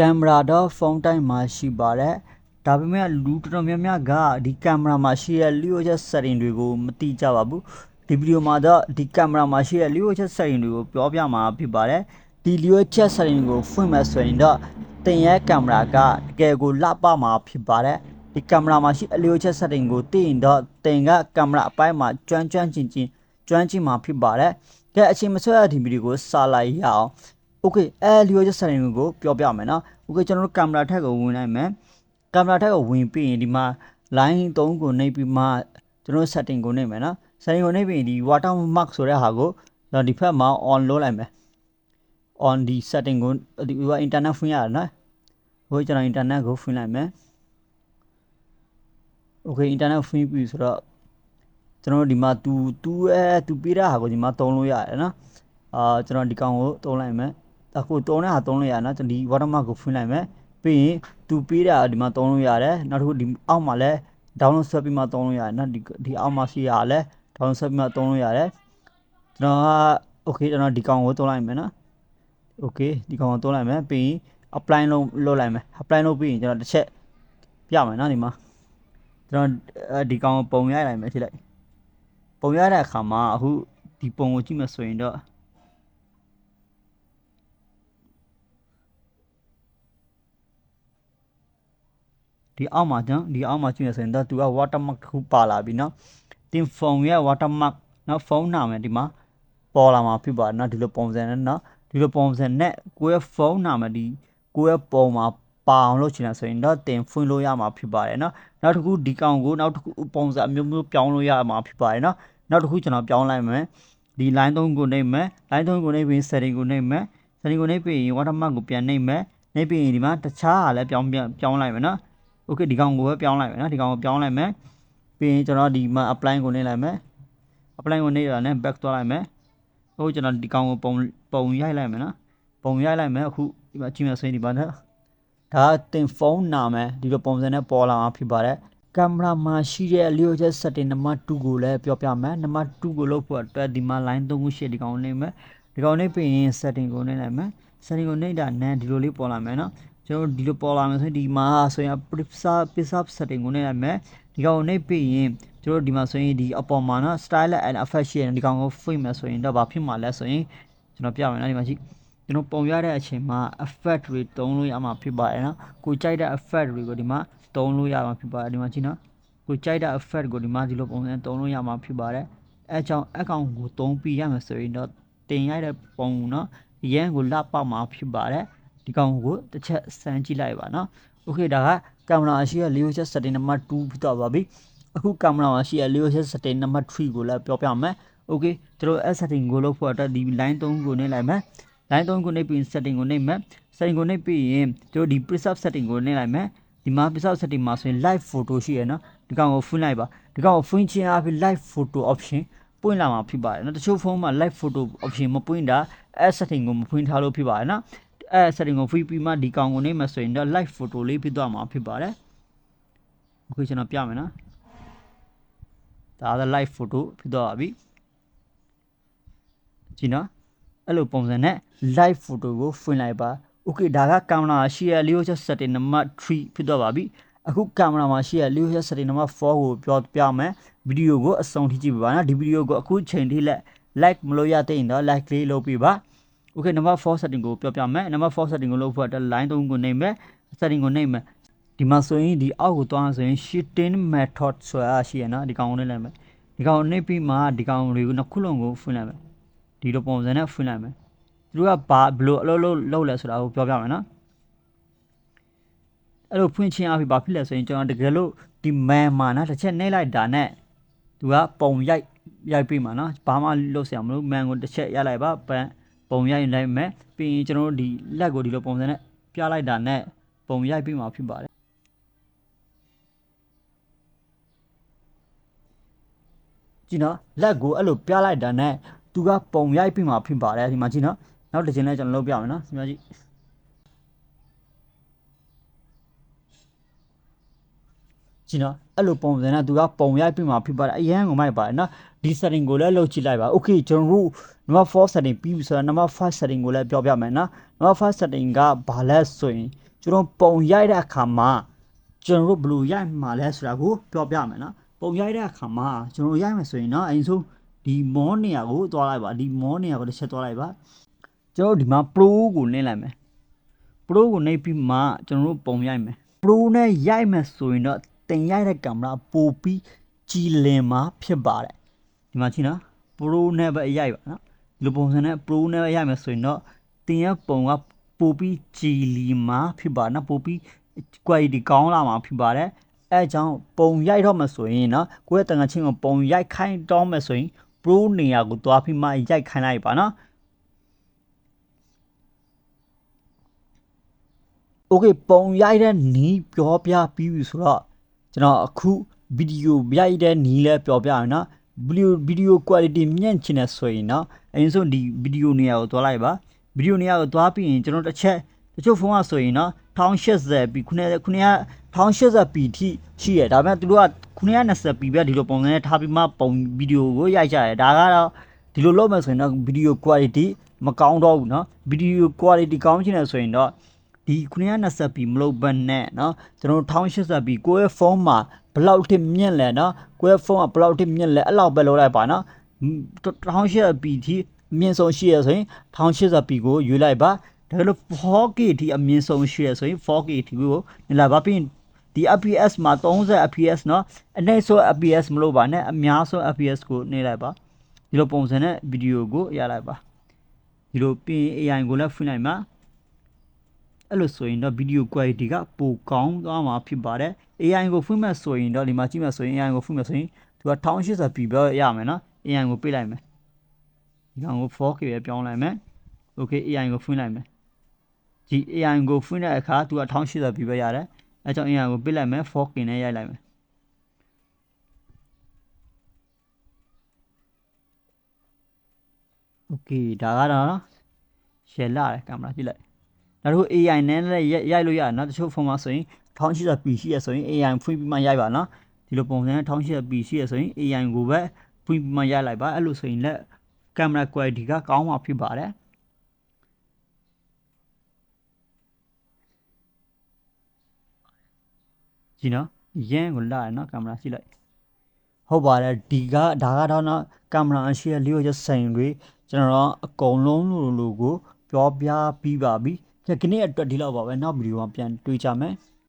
ကင်မရာတော့ဖုန်းတိုင်းမှာရှိပါတယ်ဒါပေမဲ့လူတော်တော်များများကဒီကင်မရာမှာရှိတဲ့ Leo Jet setting တွေကိုမသိကြပါဘူးဒီဗီဒီယိုမှာတော့ဒီကင်မရာမှာရှိတဲ့ Leo Jet setting တွေကိုပြောပြမှာဖြစ်ပါတယ်ဒီ Leo Jet setting ကိုဖွင့်မယ်ဆိုရင်တော့တင်ရဲ့ကင်မရာကတကယ်ကိုလှပမှာဖြစ်ပါတယ်ဒီကင်မရာမှာရှိ Leo Jet setting ကိုသိရင်တော့တင်ကကင်မရာအပိုင်းမှာကျွမ်းကျွမ်းကျင်ကျင်ကျွမ်းကျင်မှာဖြစ်ပါတယ်ကဲအချိန်မဆွဲရဒီဗီဒီယိုကိုစာလိုက်ရအောင် okay အဲလျောချက် setting ကိုပြောပြမယ်နော် okay ကျွန်တော်တို့ကင်မရာထက်ကိုဝင်နိုင်မယ်ကင်မရာထက်ကိုဝင်ပြီးရင်ဒီမှာ line 3ကိုနှိပ်ပြီးမှကျွန်တော် setting ကိုနှိပ်မယ်နော် setting ကိုနှိပ်ပြီးဒီ watermark ဆိုတဲ့ဟာကိုဒီဖက်မှာ on လုပ်လိုက်မယ် on ဒီ setting ကိုဒီ internet ဖွင့်ရတယ်နော်ဟိုကျွန်တော် internet ကိုဖွင့်လိုက်မယ် okay internet ဖွင့်ပြီဆိုတော့ကျွန်တော်ဒီမှာ तू तू အဲ तू ပေးတဲ့ဟာကိုဒီမှာသုံးလို့ရတယ်နော်အာကျွန်တော်ဒီကောင်ကိုသုံးလိုက်မယ် အခုသုံးတဲ့ဟာသုံးလို့ရနော်ဒီ watermark ကိုဖွင့်လိုက်မယ်ပြီးရင် तू ပေးတဲ့ဟာဒီမှာသုံးလို့ရတယ်နောက်တစ်ခုဒီအောက်မှာလည်း download ဆွဲပြီးမှသုံးလို့ရတယ်နော်ဒီဒီအောက်မှာရှိရလဲ download ဆွဲပြီးမှသုံးလို့ရတယ်ကျွန်တော်က okay ကျွန်တော်ဒီကောင်ကိုသုံးလိုက်မယ်နော် okay ဒီကောင်ကိုသုံးလိုက်မယ်ပြီးရင် apply လုပ်လုပ်လိုက်မယ် apply လုပ်ပြီးရင်ကျွန်တော်တစ်ချက်ပြမယ်နော်ဒီမှာကျွန်တော်ဒီကောင်ကိုပုံရိုက်လိုက်မယ်ထိလိုက်ပုံရတဲ့အခါမှာအခုဒီပုံကိုကြည့်မှဆိုရင်တော့ ဒီအောက်မှာနော်ဒီအောက်မှာကျင့်ရဆိုရင်တော့သူက watermark တစ်ခုပါလာပြီနော်တင်ဖုန်ရဲ့ watermark နော်ဖုန်းနာမည်ဒီမှာပေါ်လာမှာဖြစ်ပါတယ်နော်ဒီလိုပုံစံနဲ့နော်ဒီလိုပုံစံနဲ့ကိုယ့်ရဲ့ဖုန်းနာမည်ဒီကိုယ့်ရဲ့ပုံမှာပါအောင်လုပ်ချင်တာဆိုရင်တော့တင်ဖွင့်လို့ရမှာဖြစ်ပါတယ်နော်နောက်တစ်ခုဒီကောင်ကိုနောက်တစ်ခုပုံစံအမျိုးမျိုးပြောင်းလို့ရမှာဖြစ်ပါတယ်နော်နောက်တစ်ခုကျွန်တော်ပြောင်းလိုက်မယ်ဒီ line 3ကိုနှိပ်မယ် line 3ကိုနှိပ်ပြီး setting ကိုနှိပ်မယ် setting ကိုနှိပ်ပြီးရင် watermark ကိုပြန်နှိပ်မယ်နှိပ်ပြီးရင်ဒီမှာတခြားဟာလည်းပြောင်းပြောင်းလိုက်မယ်နော် โอเคဒီကောင်ကိုပဲပြောင်းလိုက်မယ်နော်ဒီကောင်ကိုပြောင်းလိုက်မယ်ပြီးရင်ကျွန်တော်ဒီမှာ apply ကိုနှိပ်လိုက်မယ် apply ကိုနှိပ်ရတာနဲ့ back သွားလိုက်မယ်ဟိုကျွန်တော်ဒီကောင်ကိုပုံပုံရိုက်လိုက်မယ်နော်ပုံရိုက်လိုက်မယ်အခုဒီမှာကြည့်မယ်ဆိုရင်ဒီမှာနော်ဒါတင်ဖုန်းနာမယ်ဒီလိုပုံစံနဲ့ပေါ်လာမှာဖြစ်ပါတယ်ကင်မရာမှာရှိတဲ့ Leo Jet setting နံပါတ်2ကိုလည်းပြောပြမယ်နံပါတ်2ကိုလုပ်ဖို့အတွက်ဒီမှာ line 3ခုရှိဒီကောင်ကိုနှိပ်မယ်ဒီကောင်နှိပ်ပြီးရင် setting ကိုနှိပ်လိုက်မယ် setting ကိုနှိပ်တာနဲ့ဒီလိုလေးပေါ်လာမယ်နော် ကျွန်တော်ဒီလိုပေါ်လာမယ်ဆိုရင်ဒီမှာဆိုရင် preserve preserve setting ကိုနှိပ်လိုက်မယ်ဒီကောင်ကိုနှိပ်ပြီးရင်ကျွန်တော်ဒီမှာဆိုရင်ဒီအပေါ်မှာနော် style and effect ရှိရင်ဒီကောင်ကိုဖွင့်မယ်ဆိုရင်တော့ဘာဖြစ်မှာလဲဆိုရင်ကျွန်တော်ပြမယ်နော်ဒီမှာရှိကျွန်တော်ပုံရတဲ့အချိန်မှာ effect တွေတုံးလို့ရမှာဖြစ်ပါတယ်နော်ကိုကြိုက်တဲ့ effect တွေကိုဒီမှာတုံးလို့ရမှာဖြစ်ပါတယ်ဒီမှာကြည့်နော်ကိုကြိုက်တဲ့ effect ကိုဒီမှာဒီလိုပုံစံတုံးလို့ရမှာဖြစ်ပါတယ်အဲကြောင့်အကောင့်ကိုတုံးပြီးရမယ်ဆိုရင်တော့တင်ရတဲ့ပုံနော်ရန်ကိုလပောက်မှာဖြစ်ပါတယ် ဒီကောင်ကိုတစ်ချက်စမ်းကြည့်လိုက်ပါနော်โอเคဒါကကင်မရာရှိရ Leo Jet setting နံပါတ်2ဖြစ်တော့ပါပြီအခုကင်မရာမှာရှိရ Leo Jet setting နံပါတ်3ကိုလည်းပြောပြမယ်โอเคတို့ S setting ကိုလုပ်ဖို့အတွက်ဒီ line 3ကိုနှိပ်လိုက်မယ် line 3ကိုနှိပ်ပြီး setting ကိုနှိပ်မယ် setting ကိုနှိပ်ပြီးရင်တို့ဒီ preset setting ကိုနှိပ်လိုက်မယ်ဒီမှာ preset setting မှာဆိုရင် live photo ရှိရနော်ဒီကောင်ကိုဖွင့်လိုက်ပါဒီကောင်ကိုဖွင့်ခြင်းအပြင် live photo option ပွင့်လာမှာဖြစ်ပါတယ်နော်တချို့ဖုန်းမှာ live photo option မပွင့်တာ S setting ကိုမဖွင့်ထားလို့ဖြစ်ပါတယ်နော် အဲ setting ကို free ပြီးမှဒီကောင်ကိုနေမှာဆိုရင်တော့ live photo လေးဖြစ်သွားမှာဖြစ်ပါတယ်အခုကျွန်တော်ပြမယ်နော်ဒါက live photo ဖြစ်သွားပါပြီကြည့်နော်အဲ့လိုပုံစံနဲ့ live photo ကိုဖွင့်လိုက်ပါ okay ဒါကကင်မရာရှိရ Leo Jet setting နံပါတ်3ဖြစ်သွားပါပြီအခုကင်မရာမှာရှိရ Leo Jet setting နံပါတ်4ကိုပြောပြမယ်ဗီဒီယိုကိုအဆုံးထိကြည့်ပါနော်ဒီဗီဒီယိုကိုအခုချိန်ထိလက် like မလို့ရတဲ့ရင်တော့ like လေးလုပ်ပြပါ okay number 4 setting ကိုပြောပြမယ် number 4 setting ကိုလုပ်ဖို့အတွက် line 3ကိုနှိပ်မယ် setting ကိုနှိပ်မယ်ဒီမှာဆိုရင်ဒီအောက်ကိုသွားဆိုရင် shifting method ဆိုတာရှိရနော်ဒီကောင်ကိုနှိပ်လိုက်မယ်ဒီကောင်ကိုနှိပ်ပြီးမှဒီကောင်တွေကိုနှစ်ခုလုံးကိုဖွင့်လိုက်မယ်ဒီလိုပုံစံနဲ့ဖွင့်လိုက်မယ်သူတို့ကဘာဘလို့အလုပ်လုပ်လုပ်လဲဆိုတာကိုပြောပြမယ်နော်အဲ့လိုဖွင့်ချင်းအဖြစ်ဘာဖြစ်လဲဆိုရင်ကျွန်တော်တကယ်လို့ဒီ man မှာနော်တစ်ချက်နှိပ်လိုက်တာနဲ့သူကပုံရိုက်ရိုက်ပြီးမှာနော်ဘာမှလုပ်စရာမလို man ကိုတစ်ချက်ရိုက်လိုက်ပါပန်း ပုံရိုက်လိုက်မယ်ပြီးရင်ကျွန်တော်တို့ဒီလက်ကိုဒီလိုပုံစံနဲ့ပြလိုက်တာနဲ့ပုံရိုက်ပြီးမှာဖြစ်ပါတယ်ကြည့်နော်လက်ကိုအဲ့လိုပြလိုက်တာနဲ့သူကပုံရိုက်ပြီးမှာဖြစ်ပါတယ်ဒီမှာကြည့်နော်နောက်တစ်ချိန်လဲကျွန်တော်လုပ်ပြမယ်နော်ဒီမှာကြည့် ကြည့်နော်အဲ့လိုပုံစံနဲ့သူကပုံရိုက်ပြီးမှဖြစ်ပါတယ်အရန်ကိုမိုက်ပါတယ်နော်ဒီ setting ကိုလည်းလုပ်ကြည့်လိုက်ပါ okay ကျွန်တော်တို့ number 4 setting ပြီးပြီဆိုတော့ number 5 setting ကိုလည်းပြောပြမယ်နော် number 5 setting ကဘာလဲဆိုရင်ကျွန်တော်ပုံရိုက်တဲ့အခါမှာကျွန်တော်တို့ဘယ်လိုရိုက်မှာလဲဆိုတာကိုပြောပြမယ်နော်ပုံရိုက်တဲ့အခါမှာကျွန်တော်ရိုက်မယ်ဆိုရင်နော်အရင်ဆုံးဒီမောနေရာကိုသွားလိုက်ပါဒီမောနေရာကိုတစ်ချက်သွားလိုက်ပါကျွန်တော်တို့ဒီမှာ pro ကိုနှိမ့်လိုက်မယ် pro ကိုနှိပ်ပြီးမှကျွန်တော်တို့ပုံရိုက်မယ် pro နဲ့ရိုက်မယ်ဆိုရင်တော့ တင်ရိုက်တဲ့ကင်မရာပိုပြီးကြည်လင်မှာဖြစ်ပါတယ်ဒီမှာကြည့်နော် Pro နဲ့ပဲရိုက်ပါနော်ဒီလိုပုံစံနဲ့ Pro နဲ့ပဲရိုက်မယ်ဆိုရင်တော့တင်ရပုံကပိုပြီးကြည်လီမှာဖြစ်ပါနော်ပိုပြီး quality ကောင်းလာမှာဖြစ်ပါတယ်အဲအကြောင်းပုံရိုက်တော့မှဆိုရင်နော်ကိုယ့်ရဲ့တန်ငါချင်းကိုပုံရိုက်ခိုင်းတော့မှဆိုရင် Pro နေရာကိုသွားပြီးမှရိုက်ခိုင်းလိုက်ပါနော် okay ပုံရိုက်တဲ့နီးပြောပြပြီးပြီဆိုတော့ ကျွန်တော်အခုဗီဒီယိုရိုက်တဲ့နီးလဲပြောပြရအောင်နော်ဗီဒီယိုဗီဒီယို quality မြင့်ချင်တဲ့ဆိုရင်နော်အရင်ဆုံးဒီဗီဒီယိုနေရာကိုသွားလိုက်ပါဗီဒီယိုနေရာကိုသွားပြီးရင်ကျွန်တော်တစ်ချက်တချို့ဖုန်းကဆိုရင်နော်1080p ခုနကခုနက1080p ထိရှိရဒါပေမဲ့သူတို့ကခုနက 20p ပဲဒီလိုပုံစံနဲ့ထားပြီးမှပုံဗီဒီယိုကိုရိုက်ကြတယ်ဒါကတော့ဒီလိုလုပ်မယ်ဆိုရင်တော့ဗီဒီယို quality မကောင်းတော့ဘူးเนาะဗီဒီယို quality ကောင်းချင်တယ်ဆိုရင်တော့ ဒီ920p မလုပ်ဘဲနဲ့เนาะကျွန်တော်တို့ 1080p ကိုယ့်ရဲ့ဖုန်းမှာဘယ်လောက်ထိမြင့်လဲเนาะကိုယ့်ရဲ့ဖုန်းကဘယ်လောက်ထိမြင့်လဲအဲ့လောက်ပဲလုပ်လိုက်ပါเนาะ 1080p ထိအမြင့်ဆုံးရှိရဆိုရင် 1080p ကိုရွေးလိုက်ပါဒါလို့ 4K ထိအမြင့်ဆုံးရှိရဆိုရင် 4K ထိကိုနေလာပါပြီးရင်ဒီ FPS မှာ30 FPS เนาะအနည်းဆုံး FPS မလို့ပါနဲ့အများဆုံး FPS ကိုနေလိုက်ပါဒီလိုပုံစံနဲ့ဗီဒီယိုကိုရလိုက်ပါဒီလိုပြီးရင် AI ကိုလည်းဖွင့်လိုက်မှာ အဲ့လိုဆိုရင်တော့ဗီဒီယို quality ကပိုကောင်းသွားမှာဖြစ်ပါတယ် AI ကိုဖွင့်မဲ့ဆိုရင်တော့ဒီမှာကြည့်မဲ့ဆိုရင် AI ကိုဖွင့်မဲ့ဆိုရင်သူက 1080p ပဲရမယ်နော် AI ကိုပိတ်လိုက်မယ်ဒီကောင်ကို 4K ပဲပြောင်းလိုက်မယ် Okay AI ကိုဖွင့်လိုက်မယ်ဒီ AI ကိုဖွင့်တဲ့အခါသူက 1080p ပဲရတယ်အဲကြောင့် AI ကိုပိတ်လိုက်မယ် 4K နဲ့ရိုက်လိုက်မယ် Okay ဒါကတော့နော်ရှယ်လာတယ်ကင်မရာကြည့်လိုက် ဒါတို့ AI နဲ့လည်းရိုက်လို့ရတယ်နော်တချို့ဖုန်းမှာဆိုရင် 1080p ရှိရဆိုရင် AI ဖွင့်ပြီးမှရိုက်ပါနော်ဒီလိုပုံစံနဲ့ 1080p ရှိရဆိုရင် AI ကိုပဲဖွင့်ပြီးမှရိုက်လိုက်ပါအဲ့လိုဆိုရင်လည်းကင်မရာ quality ကကောင်းမှာဖြစ်ပါတယ်ကြည့်နော်ရန်ကိုလာရနော်ကင်မရာကြည့်လိုက်ဟုတ်ပါတယ်ဒီကဒါကတော့နော်ကင်မရာအရှိရလေးကိုစိန်တွေကျွန်တော်အကုန်လုံးလို့လို့ကိုပြောပြပြီးပါပြီ ဒီကနေ့အတွက်ဒီလောက်ပါပဲနောက်ဗီဒီယိုမှာပြန်တွေ့ကြမယ်